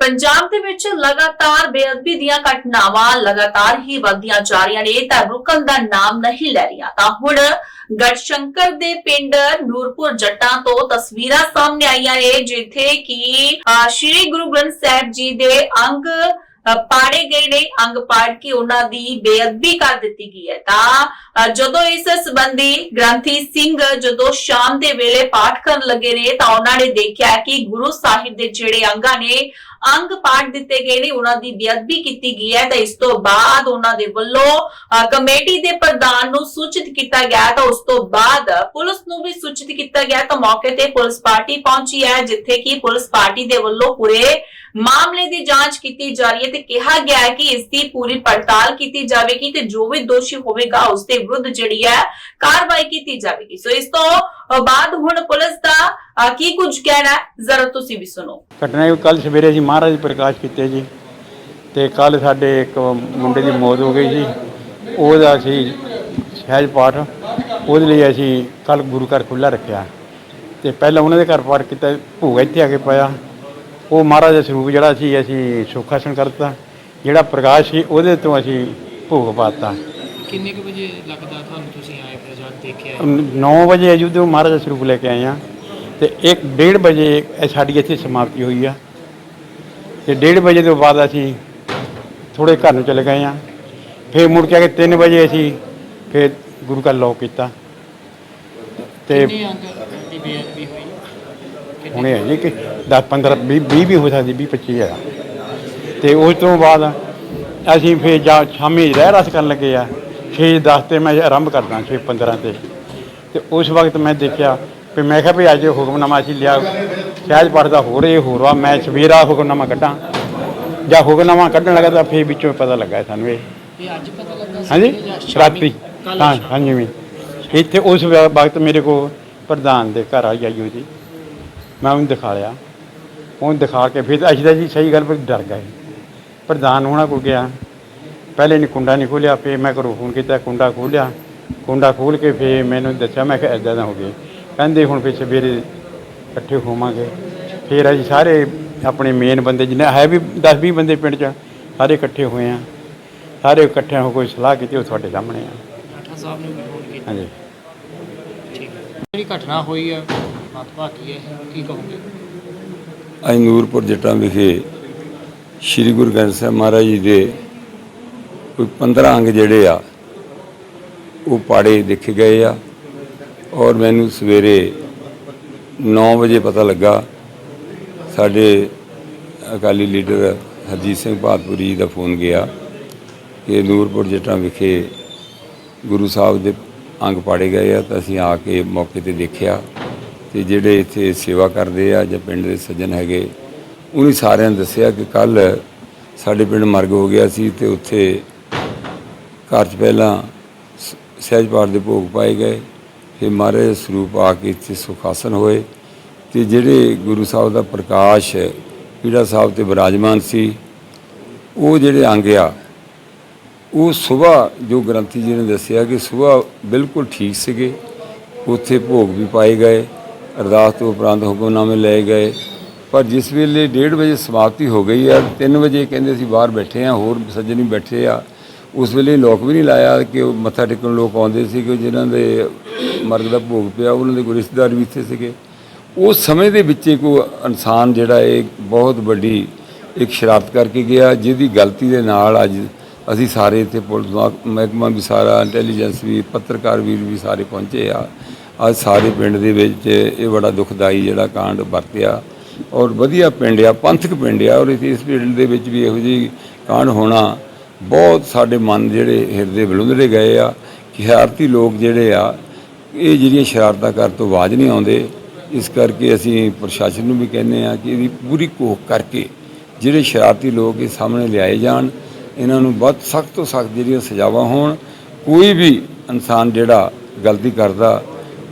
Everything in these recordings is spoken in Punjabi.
ਪੰਜਾਬ ਦੇ ਵਿੱਚ ਲਗਾਤਾਰ ਬੇਅਦਬੀ ਦੀਆਂ ਘਟਨਾਵਾਂ ਲਗਾਤਾਰ ਹੀ ਵਧਦੀਆਂ ਜਾ ਰਹੀਆਂ ਨੇ, ਤਾਂ ਰੁਕਣ ਦਾ ਨਾਮ ਨਹੀਂ ਲੈ ਰਹੀਆਂ। ਤਾਂ ਹੁਣ ਗੜਸ਼ੰਕਰ ਦੇ ਪਿੰਡ ਨੂਰਪੁਰ ਜੱਟਾਂ ਤੋਂ ਤਸਵੀਰਾਂ ਸਾਹਮਣੇ ਆਈਆਂ ਨੇ, ਜਿੱਥੇ ਕਿ ਸ਼੍ਰੀ ਗੁਰੂ ਗ੍ਰੰਥ ਸਾਹਿਬ ਜੀ ਦੇ ਅੰਗ ਪਾੜੇ ਗਏ ਨੇ, ਅੰਗ ਪਾੜ ਕੇ ਉਹਨਾਂ ਦੀ ਬੇਅਦਬੀ ਕਰ ਦਿੱਤੀ ਗਈ ਹੈ। ਤਾਂ ਜਦੋਂ ਇਸ ਸੰਬੰਧੀ ਗ੍ਰੰਥੀ ਸਿੰਘ ਜਦੋਂ ਸ਼ਾਮ ਦੇ ਵੇਲੇ ਪਾਠ ਕਰਨ ਲੱਗੇ ਨੇ, ਤਾਂ ਉਹਨਾਂ ਨੇ ਦੇਖਿਆ ਕਿ ਗੁਰੂ ਸਾਹਿਬ ਦੇ ਜਿਹੜੇ ਅੰਗਾਂ ਨੇ, ਅੰਗ ਪਾੜ ਦਿੱਤੇ ਗਏ ਨੇ, ਉਹਨਾਂ ਦੀ ਬੇਅਦਬੀ ਕੀਤੀ ਗਈ ਹੈ। ਤਾਂ ਇਸ ਤੋਂ ਬਾਅਦ ਉਹਨਾਂ ਦੇ ਵੱਲੋਂ ਕਮੇਟੀ ਦੇ ਪ੍ਰਧਾਨ ਨੂੰ ਸੂਚਿਤ ਕੀਤਾ ਗਿਆ, ਤਾਂ ਉਸ ਤੋਂ ਬਾਅਦ ਪੁਲਿਸ ਨੂੰ ਵੀ ਸੂਚਿਤ ਕੀਤਾ ਗਿਆ। ਤਾਂ ਮੌਕੇ ਤੇ ਪੁਲਿਸ ਪਾਰਟੀ ਪਹੁੰਚੀ ਹੈ, ਜਿੱਥੇ ਕਿ ਪੁਲਿਸ ਪਾਰਟੀ ਦੇ ਵੱਲੋਂ ਪੂਰੇ ਮਾਮਲੇ ਦੀ ਜਾਂਚ ਕੀਤੀ ਜਾ ਰਹੀ ਹੈ ਤੇ ਕਿਹਾ ਗਿਆ ਹੈ ਕਿ ਇਸ ਦੀ ਪੂਰੀ ਪੜਤਾਲ ਕੀਤੀ ਜਾਵੇਗੀ ਤੇ ਜੋ ਵੀ ਦੋਸ਼ੀ ਹੋਵੇਗਾ ਉਸ ਦੇ ਵਿਰੁੱਧ ਜਿਹੜੀ ਹੈ ਕਾਰਵਾਈ ਕੀਤੀ ਜਾਵੇਗੀ। ਸੋ ਇਸ ਤੋਂ ਬਾਅਦ ਹੁਣ ਪੁਲਿਸ ਦਾ ਕੀ ਕੁਝ ਕਹਿਣਾ ਜ਼ਰਾ ਤੁਸੀਂ ਵੀ ਸੁਣੋ। ਘਟਨਾ ਕੱਲ ਸਵੇਰੇ ਜੀ ਮਹਾਰਾਜ ਪ੍ਰਕਾਸ਼ ਕੀਤੇ ਜੀ ਤੇ ਕੱਲ ਸਾਡੇ ਇੱਕ ਮੁੰਡੇ ਦੀ ਮੌਤ ਹੋ ਗਈ ਜੀ। ਉਹਦਾ ਅਸੀਂ ਸਹਿਜ ਪਾਠ, ਉਹਦੇ ਲਈ ਅਸੀਂ ਕੱਲ ਗੁਰੂ ਘਰ ਖੁੱਲਾ ਰੱਖਿਆ। ਤੇ ਪਹਿਲਾਂ ਉਹਨਾਂ ਦੇ ਘਰ ਪਾਠ ਕੀਤਾ, ਭੂਗਾ ਇੱਥੇ ਆ ਕੇ ਪਾਇਆ। ਉਹ ਮਹਾਰਾਜ ਦਾ ਸਰੂਪ ਜਿਹੜਾ ਸੀ ਅਸੀਂ ਸੁਖਾਸਨ ਕਰਤਾ ਜਿਹੜਾ ਪ੍ਰਕਾਸ਼ ਸੀ ਉਹਦੇ ਤੋਂ ਅਸੀਂ ਭੋਗ ਪਾਤਾ। ਕਿੰਨੇ ਕੁ ਵਜੇ ਲੱਗਦਾ ਤੁਹਾਨੂੰ ਤੁਸੀਂ ਆਏ ਫਿਰ ਦੇਖਿਆ? 9 ਵਜੇ ਜਦੋਂ ਮਹਾਰਾਜ ਦਾ ਸਰੂਪ ਲੈ ਕੇ ਆਏ ਆ ਤੇ 1:30 ਵਜੇ ਸਾਡੀ ਇੱਥੇ ਸਮਾਪਤੀ ਹੋਈ ਆ। ਤੇ 1:30 ਵਜੇ ਤੋਂ ਬਾਅਦ ਅਸੀਂ ਥੋੜੇ ਘਰ ਨੂੰ ਚਲੇ ਗਏ ਆ ਫਿਰ ਮੁੜ ਕੇ ਆ ਕੇ 3 ਵਜੇ ਅਸੀਂ ਫਿਰ ਗੁਰੂ ਘਰ ਲੋਕ ਕੀਤਾ। ਤੇ ਕਿੰਨੇ ਅੰਕ ਦੀ ਬੇਅਦਬੀ ਹੋਈ? ਹੁਣੇ ਹੈ ਜੀ ਕਿ 10 15 20 20 ਵੀ ਹੋ ਸਕਦੀ 20 25 ਹੈ ਤੇ ਉਸ ਤੋਂ ਬਾਅਦ ਅਸੀਂ ਫਿਰ ਜਾ ਸ਼ਾਮੀ ਰਹਿ ਰਸ ਕਰਨ ਲੱਗੇ ਆ। 6 10 ਤੇ ਮੈਂ ਆਰੰਭ ਕਰਦਾ 6 15 ਤੇ। ਤੇ ਉਸ ਵਕਤ ਮੈਂ ਦੇਖਿਆ ਵੀ ਮੈਂ ਕਿਹਾ ਵੀ ਅੱਜ ਹੁਕਮਨਾਮਾ ਅਸੀਂ ਲਿਆ ਸਹਿਜ ਪੜਦਾ ਹੋ ਰਹੇ ਹੋਰ ਵਾ ਮੈਂ ਸਵੇਰਾ ਹੁਕਮਨਾਮਾ ਕੱਢਾਂ। ਜਾਂ ਹੁਕਮਨਾਮਾ ਕੱਢਣ ਲੱਗਾ ਤਾਂ ਫਿਰ ਵਿੱਚੋਂ ਪਤਾ ਲੱਗਾ ਸਾਨੂੰ ਇਹ। ਅੱਜ ਪਤਾ ਲੱਗਾ ਹਾਂਜੀ? ਰਾਤੀ। ਹਾਂ? ਹਾਂਜੀ ਵੀ। ਇੱਥੇ ਉਸ ਵਕਤ ਮੇਰੇ ਕੋ ਪ੍ਰਧਾਨ ਦੇ ਘਰ ਆਈ ਆਈ ਜੀ। ਮੈਂ ਉਹਨੂੰ ਦਿਖਾ ਲਿਆ। ਉਹਨੂੰ ਦਿਖਾ ਕੇ ਫਿਰ ਅਸੀਂ ਤਾਂ ਜੀ ਸਹੀ ਗੱਲ ਪਰ ਡਰ ਗਏ। ਪ੍ਰਧਾਨ ਉਹਨਾਂ ਕੋਲ ਗਿਆ। ਪਹਿਲੇ ਨੇ ਕੁੰਡਾ ਨਹੀਂ ਖੋਲਿਆ ਫਿਰ ਮੈਂ ਘਰੋਂ ਫੋਨ ਕੀਤਾ ਕੁੰਡਾ ਖੋਲਿਆ ਕੁੰਡਾ ਖੋਲ ਕੇ ਫਿਰ ਮੈਨੂੰ ਦੱਸਿਆ ਮੈਂ ਕਿਹਾ ਇੱਦਾਂ ਦਾ ਹੋ ਗਿਆ ਕਹਿੰਦੇ ਹੁਣ ਫਿਰ ਸਵੇਰੇ ਇਕੱਠੇ ਹੋਵਾਂਗੇ। ਫਿਰ ਅਸੀਂ ਸਾਰੇ ਆਪਣੇ ਮੇਨ ਬੰਦੇ ਜਿਹਨੇ ਹੈ ਵੀ 10 20 ਬੰਦੇ ਪਿੰਡ 'ਚ ਸਾਰੇ ਇਕੱਠੇ ਹੋਏ ਆ। ਸਾਰੇ ਇਕੱਠਿਆਂ ਹੋ ਕੋਈ ਸਲਾਹ ਕੀਤੀ ਉਹ ਤੁਹਾਡੇ ਸਾਹਮਣੇ ਆ। ਰਾਠਾ ਸਾਹਿਬ ਨੇ ਵੀ ਫੋਨ ਕੀਤਾ। ਹਾਂਜੀ। ਠੀਕ। ਜਿਹੜੀ ਘਟਨਾ ਹੋਈ ਹੈ ਮਤਬਾ ਹੈ? ਕੀ ਕਹੋਗੇ? ਅੱਜ ਨੂਰਪੁਰ ਜੱਟਾਂ ਵਿਖੇ ਸ੍ਰੀ ਗੁਰੂ ਗ੍ਰੰਥ ਸਾਹਿਬ ਮਹਾਰਾਜ ਜੀ ਦੇ ਕੋਈ 15 ਅੰਗ ਜਿਹੜੇ ਆ, ਉਹ ਪਾੜੇ ਦੇਖੇ ਗਏ ਆ ਔਰ ਮੈਨੂੰ ਸਵੇਰੇ 9 ਵਜੇ ਪਤਾ ਲੱਗਾ, ਸਾਡੇ ਅਕਾਲੀ ਲੀਡਰ ਹਰਜੀਤ ਸਿੰਘ ਭਾਤਪੁਰੀ ਜੀ ਦਾ ਫੋਨ ਗਿਆ ਕਿ ਨੂਰਪੁਰ ਜੱਟਾਂ ਵਿਖੇ ਗੁਰੂ ਸਾਹਿਬ ਦੇ ਅੰਗ ਪਾੜੇ ਗਏ ਆ ਤਾਂ ਅਸੀਂ ਆ ਕੇ ਮੌਕੇ ਤੇ ਦੇਖਿਆ। ਤੇ ਜਿਹੜੇ ਇੱਥੇ ਸੇਵਾ ਕਰਦੇ ਆ ਜਾਂ ਪਿੰਡ ਦੇ ਸੱਜਣ ਹੈਗੇ, ਉਹਨੇ ਸਾਰਿਆਂ ਨੇ ਦੱਸਿਆ ਕਿ ਕੱਲ ਸਾਡੇ ਪਿੰਡ ਮਰਗ ਹੋ ਗਿਆ ਸੀ ਤੇ ਉੱਥੇ ਘਰ 'ਚ ਪਹਿਲਾਂ ਸ- ਸਹਿਜ ਪਾਠ ਦੇ ਭੋਗ ਪਾਏ ਗਏ। ਫਿਰ ਮਹਾਰਾਜ ਸਰੂਪ ਆ ਕੇ ਇੱਥੇ ਸੁਖਾਸਨ ਹੋਏ ਤੇ ਜਿਹੜੇ ਗੁਰੂ ਸਾਹਿਬ ਦਾ ਪ੍ਰਕਾਸ਼ ਪੀੜਾ ਸਾਹਿਬ ਤੇ ਵਿਰਾਜਮਾਨ ਸੀ, ਉਹ ਜਿਹੜੇ ਅੰਗ ਆ, ਉਹ ਸਵੇਰ ਜੋ ਗ੍ਰੰਥੀ ਜੀ ਨੇ ਦੱਸਿਆ ਕਿ ਸਵੇਰ ਬਿਲਕੁਲ ਠੀਕ ਸੀਗੇ, ਉੱਥੇ ਭੋਗ ਵੀ ਪਾਏ ਗਏ। ਅਰਦਾਸ ਤੋਂ ਉਪਰੰਤ ਹੁਕਮਨਾਮੇ ਲਏ ਗਏ। ਪਰ ਜਿਸ ਵੇਲੇ 1:30 ਵਜੇ ਸਮਾਪਤੀ ਹੋ ਗਈ ਆ 3 ਵਜੇ ਕਹਿੰਦੇ ਅਸੀਂ ਬਾਹਰ ਬੈਠੇ ਆ ਹੋਰ ਸੱਜਣੀ ਬੈਠੇ ਆ। ਉਸ ਵੇਲੇ ਲੋਕ ਵੀ ਨਹੀਂ ਲਾਇਆ ਕਿ ਉਹ ਮੱਥਾ ਟੇਕਣ ਲੋਕ ਆਉਂਦੇ ਸੀ ਕਿ ਜਿਨ੍ਹਾਂ ਦੇ ਮਰਗ ਦਾ ਭੋਗ ਪਿਆ, ਉਹਨਾਂ ਦੇ ਕੋਈ ਰਿਸ਼ਤੇਦਾਰ ਵੀ ਇੱਥੇ ਸੀਗੇ। ਉਸ ਸਮੇਂ ਦੇ ਵਿੱਚ ਇੱਕ ਇਨਸਾਨ ਜਿਹੜਾ ਇਹ ਬਹੁਤ ਵੱਡੀ ਇੱਕ ਸ਼ਰਾਰਤ ਕਰਕੇ ਗਿਆ, ਜਿਹਦੀ ਗਲਤੀ ਦੇ ਨਾਲ ਅੱਜ ਅਸੀਂ ਸਾਰੇ ਇੱਥੇ ਪੁਲਿਸ ਮਾ- ਮਹਿਕਮਾ ਵੀ ਸਾਰਾ, ਇੰਟੈਲੀਜੈਂਸ ਵੀ, ਪੱਤਰਕਾਰ ਵੀਰ ਵੀ ਸਾਰੇ ਪਹੁੰਚੇ ਆ। ਅੱਜ ਸਾਰੇ ਪਿੰਡ ਦੇ ਵਿੱਚ ਇਹ ਬੜਾ ਦੁਖਦਾਈ ਜਿਹੜਾ ਕਾਂਡ ਵਰਤਿਆ ਔਰ ਵਧੀਆ ਪਿੰਡ ਆ, ਪੰਥਕ ਪਿੰਡ ਆ ਔਰ ਇਸ ਇਸ ਪਿੰਡ ਦੇ ਵਿੱਚ ਵੀ ਇਹੋ ਜਿਹੀ ਕਾਂਡ ਹੋਣਾ ਬਹੁਤ ਸਾਡੇ ਮਨ ਜਿਹੜੇ ਹਿਰਦੇ ਵਿਲੁੰਦੜੇ ਗਏ ਆ ਕਿ ਸ਼ਰਾਰਤੀ ਲੋਕ ਜਿਹੜੇ ਆ, ਇਹ ਜਿਹੜੀਆਂ ਸ਼ਰਾਰਤਾਂ ਕਰਨ ਤੋਂ ਬਾਜ ਨਹੀਂ ਆਉਂਦੇ, ਇਸ ਕਰਕੇ ਅਸੀਂ ਪ੍ਰਸ਼ਾਸਨ ਨੂੰ ਵੀ ਕਹਿੰਦੇ ਆ ਕਿ ਇਹਦੀ ਪੂਰੀ ਕੋਖ ਕਰਕੇ ਜਿਹੜੇ ਸ਼ਰਾਰਤੀ ਲੋਕ ਇਹ ਸਾਹਮਣੇ ਲਿਆਏ ਜਾਣ, ਇਹਨਾਂ ਨੂੰ ਬਹੁਤ ਸਖਤ ਤੋਂ ਸਖਤ ਜਿਹੜੀਆਂ ਸਜ਼ਾਵਾਂ ਹੋਣ, ਕੋਈ ਵੀ ਇਨਸਾਨ ਜਿਹੜਾ ਗਲਤੀ ਕਰਦਾ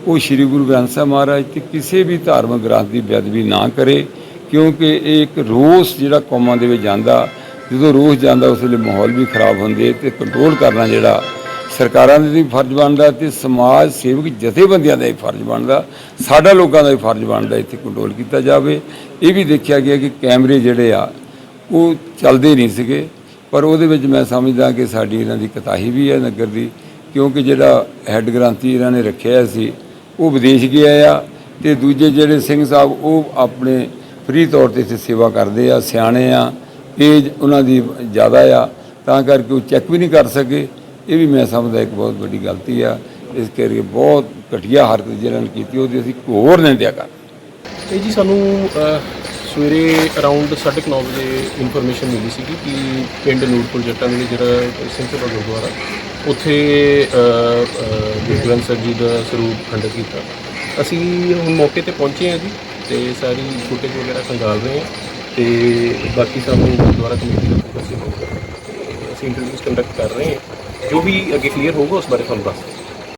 ਉਹ ਸ੍ਰੀ ਗੁਰੂ ਗ੍ਰੰਥ ਸਾਹਿਬ ਮਹਾਰਾਜ ਤੇ ਕਿਸੇ ਵੀ ਧਾਰਮਿਕ ਗ੍ਰੰਥ ਦੀ ਬੇਅਦਬੀ ਨਾ ਕਰੇ, ਕਿਉਂਕਿ ਇਹ ਇੱਕ ਰੋਸ ਜਿਹੜਾ ਕੌਮਾਂ ਦੇ ਵਿੱਚ ਜਾਂਦਾ, ਜਦੋਂ ਰੋਸ ਜਾਂਦਾ ਉਸ ਵੇਲੇ ਮਾਹੌਲ ਵੀ ਖਰਾਬ ਹੁੰਦੇ ਤੇ ਕੰਟਰੋਲ ਕਰਨਾ ਜਿਹੜਾ ਸਰਕਾਰਾਂ ਦਾ ਵੀ ਫਰਜ਼ ਬਣਦਾ ਤੇ ਸਮਾਜ ਸੇਵਕ ਜਥੇਬੰਦੀਆਂ ਦਾ ਵੀ ਫਰਜ਼ ਬਣਦਾ, ਸਾਡਾ ਲੋਕਾਂ ਦਾ ਵੀ ਫਰਜ਼ ਬਣਦਾ ਇੱਥੇ ਕੰਟਰੋਲ ਕੀਤਾ ਜਾਵੇ। ਇਹ ਵੀ ਦੇਖਿਆ ਗਿਆ ਕਿ ਕੈਮਰੇ ਜਿਹੜੇ ਆ, ਉਹ ਚੱਲਦੇ ਨਹੀਂ ਸੀਗੇ। ਪਰ ਉਹਦੇ ਵਿੱਚ ਮੈਂ ਸਮਝਦਾ ਕਿ ਸਾਡੀ ਇਹਨਾਂ ਦੀ ਕਤਾਹੀ ਵੀ ਹੈ ਨਗਰ ਦੀ, ਕਿਉਂਕਿ ਜਿਹੜਾ ਹੈੱਡ ਗ੍ਰੰਥੀ ਇਹਨਾਂ ਨੇ ਰੱਖਿਆ ਸੀ ਉਹ ਵਿਦੇਸ਼ ਗਿਆ ਆ ਤੇ ਦੂਜੇ ਜਿਹੜੇ ਸਿੰਘ ਸਾਹਿਬ, ਉਹ ਆਪਣੇ ਫ੍ਰੀ ਤੌਰ ਤੇ ਇੱਥੇ ਸੇਵਾ ਕਰਦੇ ਆ, ਸਿਆਣੇ ਆ ਏਜ ਉਹਨਾਂ ਦੀ ਜ਼ਿਆਦਾ ਆ, ਤਾਂ ਕਰਕੇ ਉਹ ਚੈੱਕ ਵੀ ਨਹੀਂ ਕਰ ਸਕੇ। ਇਹ ਵੀ ਮੈਂ ਸਮਝਦਾ ਇੱਕ ਬਹੁਤ ਵੱਡੀ ਗਲਤੀ ਆ। ਇਸ ਕਰਕੇ ਬਹੁਤ ਘਟੀਆ ਹਰਕਤ ਜਿਹਨਾਂ ਨੇ ਕੀਤੀ, ਉਹਦੀ ਅਸੀਂ ਘੋਰ ਨਿੰਦਿਆ ਕਰ ਇਹ ਜੀ ਸਾਨੂੰ ਸਵੇਰੇ ਅਰਾਊਂਡ 9:30 ਵਜੇ ਇਨਫੋਰਮੇਸ਼ਨ ਮਿਲੀ ਸੀ ਕਿ ਪਿੰਡ ਨੂਰਪੁਰ ਜੱਟਾਂ ਦੇ ਜਿਹੜਾ ਸਿੰਘ ਸਭਾ ਗੁਰਦੁਆਰਾ ਉੱਥੇ ਅ, ਗੁਰੂ ਗ੍ਰੰਥ ਸਾਹਿਬ ਜੀ ਦਾ ਸਰੂਪ ਖੰਡਿਤ ਕੀਤਾ। ਅਸੀਂ ਹੁਣ ਮੌਕੇ ਤੇ ਪਹੁੰਚੇ ਹਾਂ ਜੀ ਤੇ ਸਾਰੀ ਫੁਟੇਜ ਵਗੈਰਾ ਖੰਗਾਲ ਰਹੇ ਹਾਂ ਤੇ ਬਾਕੀ ਸਾਨੂੰ ਗੁਰਦੁਆਰਾ ਕਮੇਟੀ ਦਾ ਫੋਕਸ ਹੋਊਗਾ ਅਸੀਂ ਇੰਟਰਵਿਊਜ਼ ਕੰਡਕਟ ਕਰ ਰਹੇ ਹਾਂ। ਜੋ ਵੀ ਅੱਗੇ ਕਲੀਅਰ ਹੋਊਗਾ ਉਸ ਬਾਰੇ ਤੁਹਾਨੂੰ ਦੱਸ